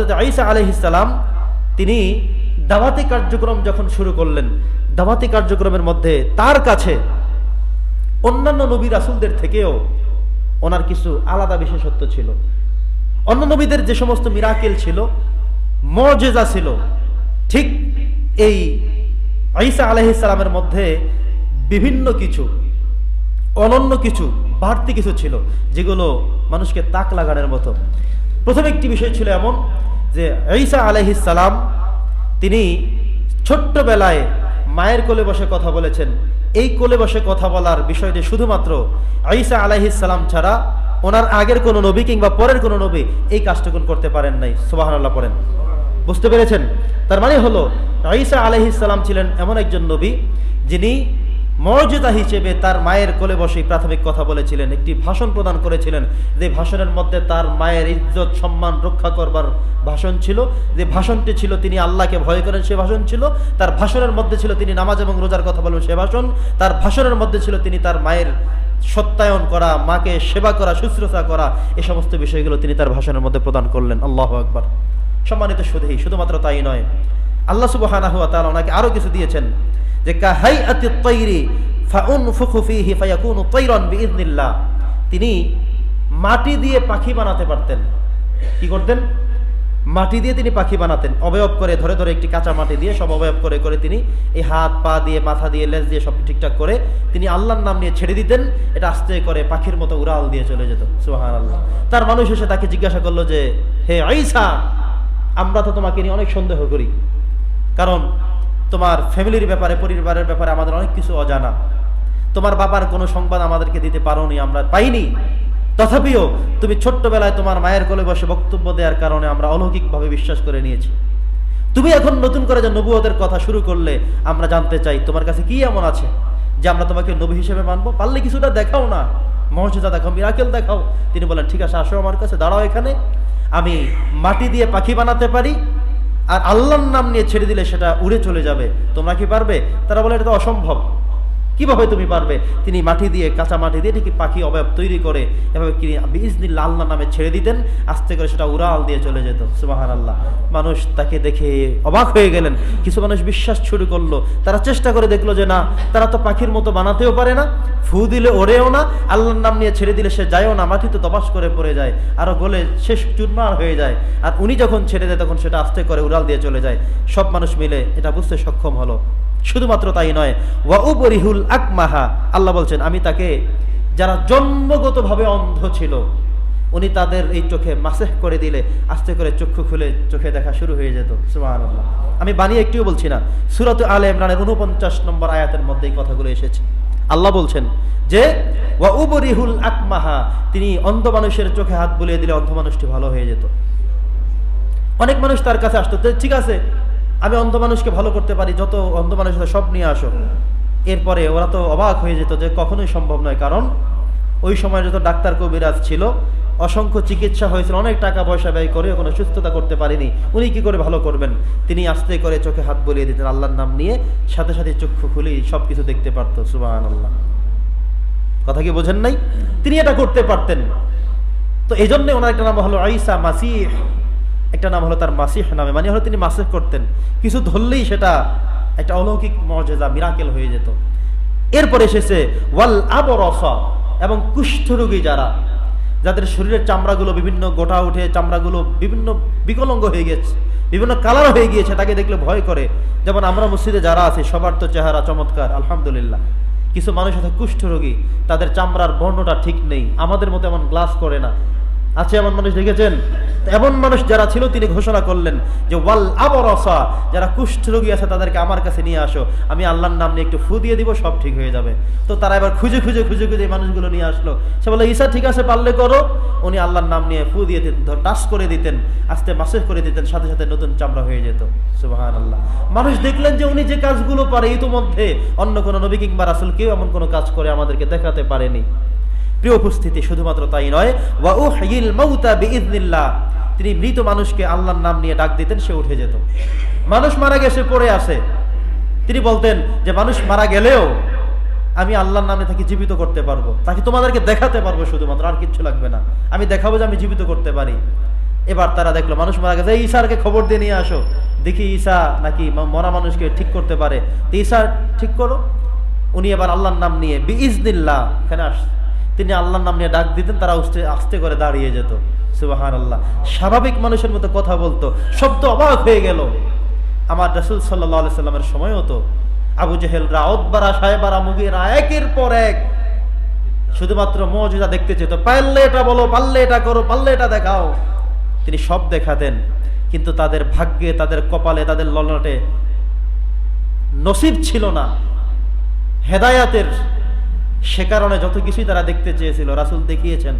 আইসা আলহিসাল্লাম তিনি দাওয়াতি কার্যক্রম যখন শুরু করলেন, দাওয়াতি কার্যক্রমের মধ্যে তার কাছে অন্যান্য নবী রাসুলদের থেকেও ওনার কিছু আলাদা বিশেষত্ব ছিল। অন্য নবীদের যে সমস্ত মিরাকেল ছিল মজেজা ছিল, ঠিক এই আইসা আলহিসাল্লামের মধ্যে বিভিন্ন কিছু, অনন্য কিছু, বাড়তি কিছু ছিল, যেগুলো মানুষকে তাক লাগানোর মতো। প্রথম একটি বিষয় ছিল এমন যে ঈসা আলহিসাল্লাম তিনি ছোট্টবেলায় মায়ের কোলে বসে কথা বলেছেন। এই কোলে বসে কথা বলার বিষয়টি শুধুমাত্র ঈসা আলাইহিসাল্লাম ছাড়া ওনার আগের কোনো নবী কিংবা পরের কোনো নবী এই কাজটুকু করতে পারেন নাই। সুবাহান্লাহ পড়েন। বুঝতে পেরেছেন? তার মানে হলো, ঈসা আলাইহিসাল্লাম ছিলেন এমন একজন নবী যিনি মর্যাদা হিসেবে তার মায়ের কোলে বসেই প্রাথমিক কথা বলেছিলেন, একটি ভাষণ প্রদান করেছিলেন। যে ভাষণের মধ্যে তার মায়ের ইজ্জত, সম্মান রক্ষা করবার ভাষণ ছিল, যে ভাষণটি ছিল তিনি আল্লাহকে ভয় করেন সে ভাষণ ছিল, তার ভাষণের মধ্যে ছিল তিনি নামাজ এবং রোজার কথা বলবেন সে ভাষণ, তার ভাষণের মধ্যে ছিল তিনি তার মায়ের সত্যায়ন করা, মাকে সেবা করা, শুশ্রূষা করা, এ সমস্ত বিষয়গুলো তিনি তার ভাষণের মধ্যে প্রদান করলেন। আল্লাহ আকবার। সম্মানিত শুধুই শুধুমাত্র তাই নয়, আল্লাহ সুবাহ ওনাকে আরও কিছু দিয়েছেন। যে কাহাই আতি তৈরি ফাউন ফুখুফিহি ফায়াকুনু তৈরন বিইذনিল্লাহ তিনি মাটি দিয়ে পাখি বানাতে পারতেন। কি করতেন? মাটি দিয়ে তিনি পাখি বানাতেন। অবয়ব করে, ধরে ধরে একটি কাঁচা মাটি দিয়ে সব অবয়ব করে করে তিনি এই হাত, পা দিয়ে, মাথা দিয়ে, লেজ দিয়ে সব ঠিকঠাক করে তিনি আল্লাহর নাম নিয়ে ছেড়ে দিতেন। এটা আস্তে করে পাখির মতো উড়াল দিয়ে চলে যেত। সুহান আল্লাহ তার মানুষ এসে তাকে জিজ্ঞাসা করল যে, হে আইসা আমরা তো তোমাকে নিয়ে অনেক সন্দেহ করি। কারণ তোমার ফ্যামিলির ব্যাপারে, পরিবারের ব্যাপারে আমাদের অনেক কিছু অজানা। তোমার বাবার কোনো সংবাদ আমাদেরকে দিতে পারোনি, আমরা পাইনি। তথাপিও তুমি ছোট্টবেলায় তোমার মায়ের কোলে বসে বক্তব্য দেওয়ার কারণে আমরা অলৌকিকভাবে বিশ্বাস করে নিয়েছি। তুমি এখন নতুন করে যে নবুয়তের কথা শুরু করলে, আমরা জানতে চাই তোমার কাছে কি এমন আছে যে আমরা তোমাকে নবী হিসেবে মানবো? পারলে কিছুটা দেখাও না। মর্যাদা দেখাও মিরাকেল দেখাও। তিনি বলেন, ঠিক আছে, আসো আমার কাছে, দাঁড়াও এখানে। আমি মাটি দিয়ে পাখি বানাতে পারি আর আল্লাহর নাম নিয়ে ছেড়ে দিলে সেটা উড়ে চলে যাবে। তোমরা কি পারবে? তারা বলে, এটা তো অসম্ভব। কীভাবে তুমি পারবে? তিনি মাটি দিয়ে, কাঁচা মাটি দিয়ে ঠিক পাখি অবয়ব তৈরি করে এভাবে তিনি বিজনিল্লা আল্লাহ নামে ছেড়ে দিতেন, আস্তে করে সেটা উড়াল দিয়ে চলে যেত। সুবাহান আল্লাহ মানুষ তাকে দেখে অবাক হয়ে গেলেন। কিছু মানুষ বিশ্বাস শুরু করল। তারা চেষ্টা করে দেখল যে না, তারা তো পাখির মতো বানাতেও পারে না, ফু দিলে ওড়েও না, আল্লাহর নাম নিয়ে ছেড়ে দিলে সে যায়ও না মাটিতে দবাস করে পড়ে যায়, আরও গলে শেষ চুরমার হয়ে যায়। আর উনি যখন ছেড়ে দেয়, তখন সেটা আস্তে করে উড়াল দিয়ে চলে যায়। সব মানুষ মিলে এটা বুঝতে সক্ষম হলো। শুধুমাত্র তাই নয়, ওয়াউবরিহুল আকমাহা, আল্লাহ বলছেন, আমি তাকে, যারা জন্মগতভাবে অন্ধ ছিল, উনি তাদের এই চোখে মাসেহ করে দিলে, আস্তে করে চক্ষু খুলে চোখে দেখা শুরু হয়ে যেত আমি বানিয়ে একটিও বলছি না, সুরত আলে ইমরানের উনপঞ্চাশ নম্বর আয়াতের মধ্যে এই কথাগুলো এসেছে। আল্লাহ বলছেন যে, ওয়াউবরিহুল আকমাহা, তিনি অন্ধ মানুষের চোখে হাত বুলিয়ে দিলে অন্ধ মানুষটি ভালো হয়ে যেত। অনেক মানুষ তার কাছে আসতো ঠিক আছে আমি অন্ধ মানুষকে ভালো করতে পারি, যত অন্ধ মানুষ সব নিয়ে আসো। এরপরে ওরা তো অবাক হয়ে যেত যে কখনোই সম্ভব নয়, কারণ ওই সময় যত ডাক্তার কবিরাজ ছিল, অসংখ্য চিকিৎসা হয়েছিল, অনেক টাকা পয়সা ব্যয় করে কোনো সুস্থতা করতে পারেনি। উনি কি করে ভালো করবেন? তিনি আস্তে করে চোখে হাত বলিয়ে দিতেন, আল্লাহর নাম নিয়ে সাথে সাথে চক্ষু খুলেই সব কিছু দেখতে পারতো সুবাহ আল্লাহ কথা কি বোঝেন নাই? তিনি এটা করতে পারতেন। তো এই জন্যে ওনার একটা নাম হলো আইসা মাসিহ। একটা নাম হলো তার মাসিহ নামে মানে হলো তিনি মাসিহ করতেন। কিছু ধরলেই সেটা একটা অলৌকিক মর্যাদা মিরাকেল হয়ে যেত। এরপর এসেছে ওয়াল আবরসা এবং কুষ্ঠরোগী যারা, যাদের শরীরের চামড়াগুলো বিভিন্ন গোটা উঠে, চামড়াগুলো বিভিন্ন বিকলঙ্গ হয়ে গেছে, বিভিন্ন কালার হয়ে গিয়েছে, তাকে দেখলে ভয় করে। যেমন আমরা মসজিদে যারা আছি, সবার তো চেহারা চমৎকার, আলহামদুলিল্লাহ। কিছু মানুষ আছে কুষ্ঠরোগী তাদের চামড়ার বর্ণটা ঠিক নেই, আমাদের মতো এমন গ্লাস করে না। আছে এমন মানুষ দেখেছেন? এমন মানুষ যারা ছিল, তিনি ঘোষণা করলেন যে, ওয়াল আবরসা যারা কুষ্ঠরোগী আছে, তাদেরকে আমার কাছে নিয়ে আসো। আমি আল্লাহর নাম নিয়ে একটু ফু দিয়ে দিব, সব ঠিক হয়ে যাবে। তো তারা এবার খুঁজে খুঁজে খুঁজে খুঁজে মানুষগুলো নিয়ে আসলো। সে বলে ঈশা ঠিক আছে, পারলে করো। উনি আল্লাহর নাম নিয়ে ফু দিয়ে দিতেন টাচ করে দিতেন, আস্তে মাসেজ করে দিতেন, সাথে সাথে নতুন চামড়া হয়ে যেত। সুবাহান আল্লাহ মানুষ দেখলেন যে, উনি যে কাজগুলো পারে ইতোমধ্যে, অন্য কোনো নবী কিংবা রাসুল কেউ এমন কোনো কাজ করে আমাদেরকে দেখাতে পারেনি। প্রিয় উপস্থিতি, শুধুমাত্র তাই নয় ওয়া উহয়িল মাউতা বিইذনিল্লাহ তিনি মৃত মানুষকে আল্লাহর নাম নিয়ে ডাক দিতেন, সে উঠে যেত। মানুষ মারা গেছে পড়ে আসে তিনি বলতেন যে, মানুষ মারা গেলেও আমি আল্লাহর নামে তাকে জীবিত করতে পারব। তাকে তোমাদেরকে দেখাতে পারব শুধুমাত্র, আর কিচ্ছু লাগবে না। আমি দেখাবো যে আমি জীবিত করতে পারি। এবার তারা দেখল, মানুষ মারা গেছে। "এই ঈশারকে খবর দিয়ে নিয়ে আসো। দেখি ঈশা নাকি মরা মানুষকে ঠিক করতে পারে। ঈশা, ঠিক করো। উনি এবার আল্লাহর নাম নিয়ে বিইজনিল্লাহ এখানে আস তিনি আল্লাহর নাম নিয়ে ডাক দিতেন, তারা আস্তে আস্তে করে দাঁড়িয়ে যেত। সুবাহান আল্লাহ স্বাভাবিক মানুষের মতো কথা বলতো তো অবাক হয়ে গেল। আমার রসুল সাল্লাহ সাল্লামের সময় হতো, আবু জেহেল রাওতবারা সাহেবারা মুগিরা, একের পর এক শুধুমাত্র মজুদা দেখতে চেত, পারলে এটা বলো, পারলে এটা করো, পারলে এটা দেখাও। তিনি সব দেখাতেন, কিন্তু তাদের ভাগ্যে, তাদের কপালে, তাদের ললটে নসিব ছিল না। হেদায়াতের সে কারণে যত কিছুই তারা দেখতে চেয়েছিল রাসুল দেখিয়েছেন।